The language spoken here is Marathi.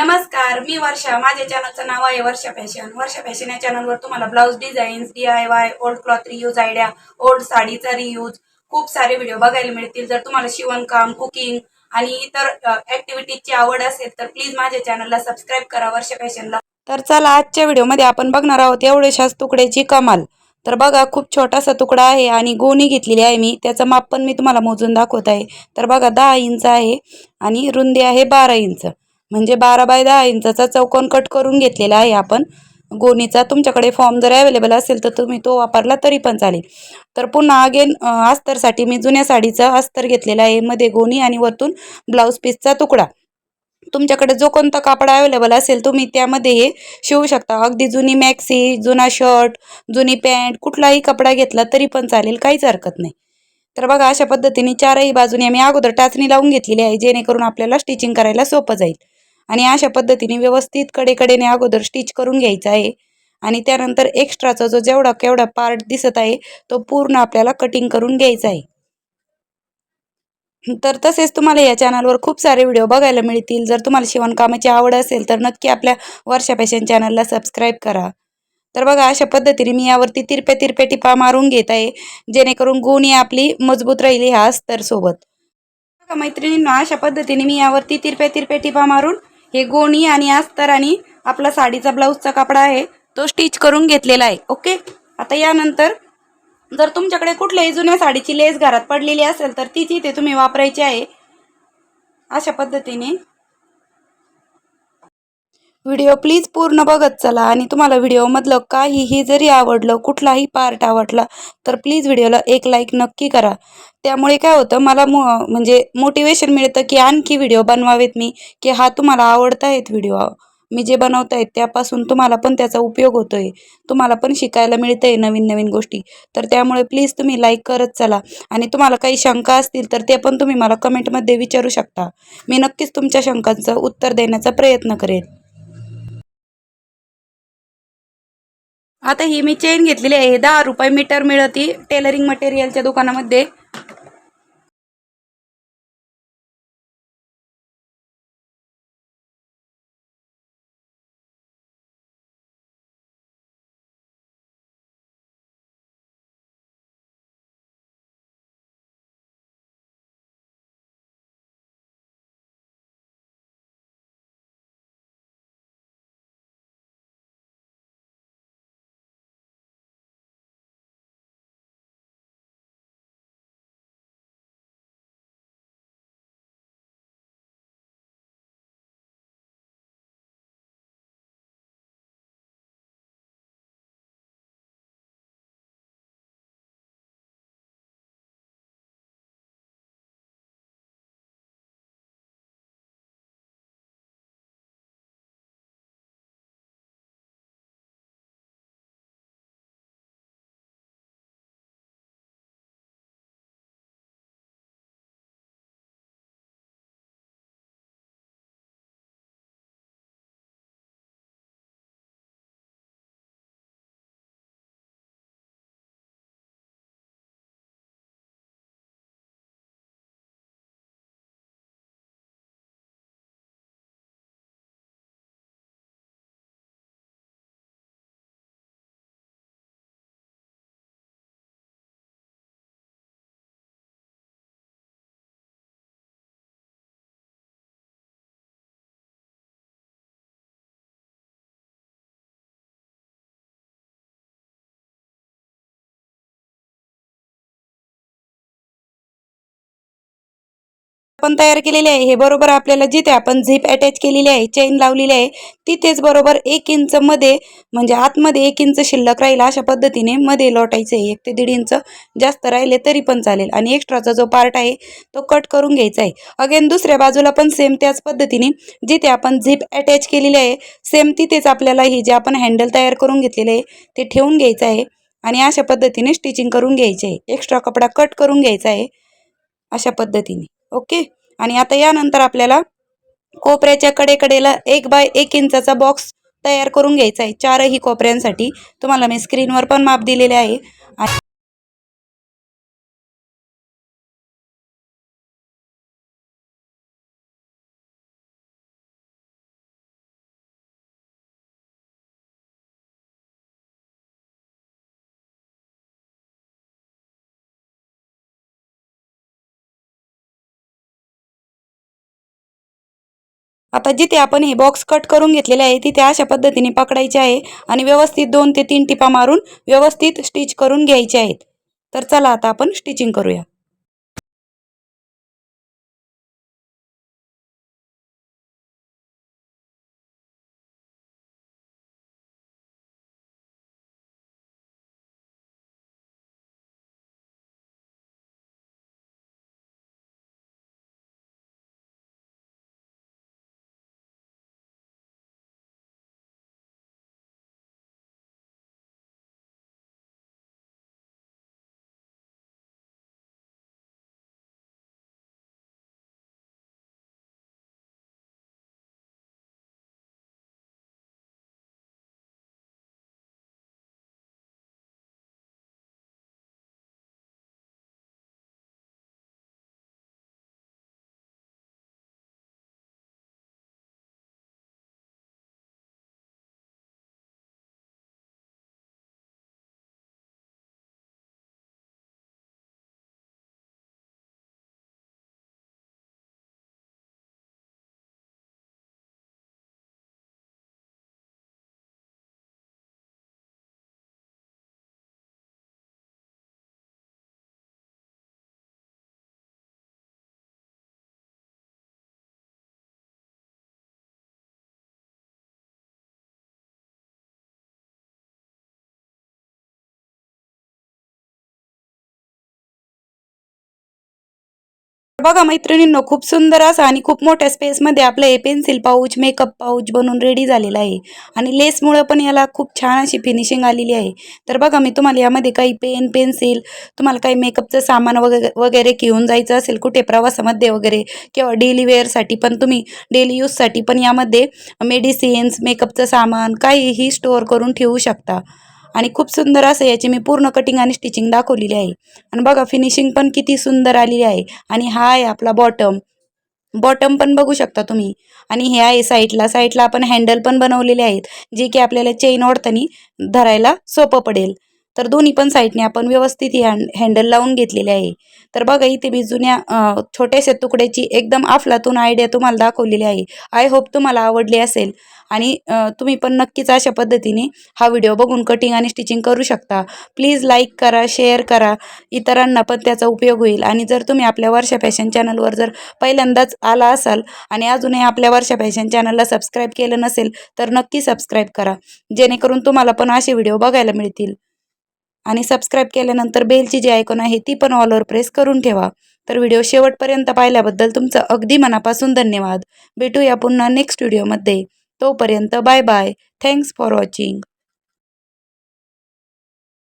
नमस्कार मी वर्षा. माझ्या चॅनलचं नाव आहे वर्षा फॅशन. वर्षा फॅशन या चॅनलवर तुम्हाला blouse designs D I Y old cloth reuse idea old साडीचा रियूज खूप सारे व्हिडिओ बघायला मिळतील. जर तुम्हाला शिवणकाम कुकिंग आणि इतर ऍक्टिव्हिटीजची आवड असेल तर प्लीज माझ्या चॅनलला सबस्क्राईब करा वर्षा फॅशनला. तर चला आजच्या व्हिडिओमध्ये आपण बघणार आहोत एवढेशाच तुकड्याची कमाल. तर बघा खूप छोटासा तुकडा आहे आणि गोणी घेतलेली आहे मी. त्याचं माप पण मी तुम्हाला मोजून दाखवत आहे. तर बघा दहा इंच आहे आणि रुंदी आहे बारा इंच. म्हणजे बारा बाय दहा इंचाचा चौकोन कट करून घेतलेला आहे आपण. गोणीचा तुमच्याकडे फॉर्म जर अवेलेबल असेल तर तुम्ही तो वापरला तरी पण चालेल. तर पुन्हा अगेन अस्तरसाठी मी जुन्या साडीचा अस्तर घेतलेला आहे. मध्ये गोणी आणि वरतून ब्लाऊज पीसचा तुकडा. तुमच्याकडे जो कोणता कापड अवेलेबल असेल तुम्ही त्यामध्ये हे शिवू शकता. अगदी जुनी मॅक्सी जुना शर्ट जुनी पॅन्ट कुठलाही कपडा घेतला तरी पण चालेल. काहीच हरकत नाही. तर बघा अशा पद्धतीने चारही बाजूने आम्ही अगोदर टाचणी लावून घेतलेली आहे. जेणेकरून आपल्याला स्टिचिंग करायला सोपं जाईल. आणि अशा पद्धतीने व्यवस्थित कडेकडेने अगोदर स्टिच करून घ्यायचा आहे. आणि त्यानंतर एक्स्ट्राचा जो जेवढा केवढा पार्ट दिसत आहे तो पूर्ण आपल्याला कटिंग करून घ्यायचा आहे. तर तसेच तुम्हाला या चॅनलवर खूप सारे व्हिडिओ बघायला मिळतील. जर तुम्हाला शिवणकामाची आवड असेल तर नक्की आपल्या वर्षा फॅशन चॅनलला सबस्क्राईब करा. तर बघा अशा पद्धतीने मी यावरती तिरपे तिरपे टिपा मारून घेत आहे. जेणेकरून गोणी आपली मजबूत राहिली ह्या अस्तरसोबत. बघा मैत्रिणींना अशा पद्धतीने मी यावरती तिरपे तिरपे टिपा मारून हे गोणी आणि अस्तर आणि आपला साडीचा ब्लाऊजचा कपडा आहे तो स्टिच करून घेतलेला आहे. ओके? आता यानंतर जर तुमच्याकडे कुठल्याही जुन्या साडीची लेस घरात पडलेली असेल तर तीच इथे तुम्ही वापरायची आहे. अशा पद्धतीने व्हिडिओ प्लीज पूर्ण बघत चला आणि तुम्हाला व्हिडिओमधलं काहीही जरी आवडलं कुठलाही पार्ट आवडला तर प्लीज व्हिडिओला एक लाईक नक्की करा. त्यामुळे काय होतं मला मो म्हणजे मोटिवेशन मिळतं की आणखी व्हिडिओ बनवावेत मी की हा तुम्हाला आवडता आहेत व्हिडिओ. मी जे बनवत आहेत त्यापासून तुम्हाला पण त्याचा उपयोग होतो आहे तुम्हाला पण शिकायला मिळतं आहे नवीन नवीन गोष्टी. तर त्यामुळे प्लीज तुम्ही लाईक करत चला. आणि तुम्हाला काही शंका असतील तर ते पण तुम्ही मला कमेंटमध्ये विचारू शकता. मी नक्कीच तुमच्या शंकांचं उत्तर देण्याचा प्रयत्न करेन. आता ही मी चेन घेतलेली आहे. दहा रुपये मीटर मिळती टेलरिंग मटेरियलच्या दुकानामध्ये. आपण तयार केलेले आहे. हे बरोबर आपल्याला जिथे आपण झिप अटॅच केलेली आहे चेन लावलेली आहे तिथेच बरोबर एक इंच मध्ये म्हणजे आतमध्ये एक इंच शिल्लक राहील अशा पद्धतीने मध्ये लोटायचं आहे. एक ते दीड इंच जास्त राहिले तरी पण चालेल. आणि एक्स्ट्राचा जो पार्ट आहे तो कट करून घ्यायचा आहे. अगेन दुसऱ्या बाजूला पण सेम त्याच पद्धतीने जिथे आपण झिप अटॅच केलेली आहे सेम तिथेच आपल्याला हे जे आपण हँडल तयार करून घेतलेले आहे ते ठेवून घ्यायचं आहे. आणि अशा पद्धतीने स्टिचिंग करून घ्यायचे आहे. एक्स्ट्रा कपडा कट करून घ्यायचा आहे अशा पद्धतीने. ओके? आणि आता यानंतर आपल्याला कोपऱ्याच्या कडेकडेला एक बाय एक इंचाचा बॉक्स तयार करून घ्यायचा आहे. चारही कोपऱ्यांसाठी. तुम्हाला मी स्क्रीनवर पण माप दिलेले आहे. आता जिथे आपण हे बॉक्स कट करून घेतलेले आहे तिथे अशा पद्धतीने पकडायचे आहे आणि व्यवस्थित दोन ते तीन टिपा मारून व्यवस्थित स्टिच करून घ्यायचे आहेत. तर चला आता आपण स्टिचिंग करूया. बघा मैत्रिणींनो खूप सुंदर असं आणि खूप मोठ्या स्पेसमध्ये आपलं हे पेन्सिल पाऊच मेकअप पाऊच बनून रेडी झालेलं आहे. आणि लेसमुळं पण याला खूप छान अशी फिनिशिंग आलेली आहे. तर बघा मी तुम्हाला यामध्ये काही पेन पेन्सिल तुम्हाला काही मेकअपचं सामान वगैरे वगैरे घेऊन जायचं असेल कुठे प्रवासामध्ये वगैरे किंवा डेली वेअरसाठी पण तुम्ही डेली यूजसाठी पण यामध्ये मेडिसिन्स मेकअपचं सामान काहीही स्टोअर करून ठेवू शकता. आणि खूप सुंदर असं याची मी पूर्ण कटिंग आणि स्टिचिंग दाखवलेली आहे. आणि बघा फिनिशिंग पण किती सुंदर आलेली आहे. आणि हा आहे आपला बॉटम बॉटम पण बघू शकता तुम्ही. आणि हे आहे साईडला साईडला आपण हँडल पण बनवलेले आहेत जे की आपल्याला चेन ओढताना धरायला सोपं पडेल. तर दोन्ही पण साईडने आपण व्यवस्थित ही हँडल लावून घेतलेले आहे. तर बघा इथे मी जुन्या छोट्याशा तुकड्याची एकदम अफलातून आयडिया तुम्हाला दाखवलेली आहे. आय होप तुम्हाला आवडली असेल. आणि तुम्ही पण नक्कीच अशा पद्धतीने हा व्हिडिओ बघून कटिंग आणि स्टिचिंग करू शकता. प्लीज लाईक करा शेअर करा. इतरांना पण त्याचा उपयोग होईल. आणि जर तुम्ही आपल्या वर्षा फॅशन चॅनलवर जर पहिल्यांदाच आला असाल आणि अजूनही आपल्या वर्षा फॅशन चॅनलला सबस्क्राईब केलं नसेल तर नक्की सबस्क्राईब करा. जेणेकरून तुम्हाला पण असे व्हिडिओ बघायला मिळतील. आणि सबस्क्राईब केल्यानंतर बेलची जी आयकॉन आहे ती पण ऑलवर प्रेस करून ठेवा. तर व्हिडिओ शेवटपर्यंत पाहिल्याबद्दल तुमचं अगदी मनापासून धन्यवाद. भेटूया पुन्हा नेक्स्ट व्हिडिओमध्ये तोपर्यंत bye bye thanks for watching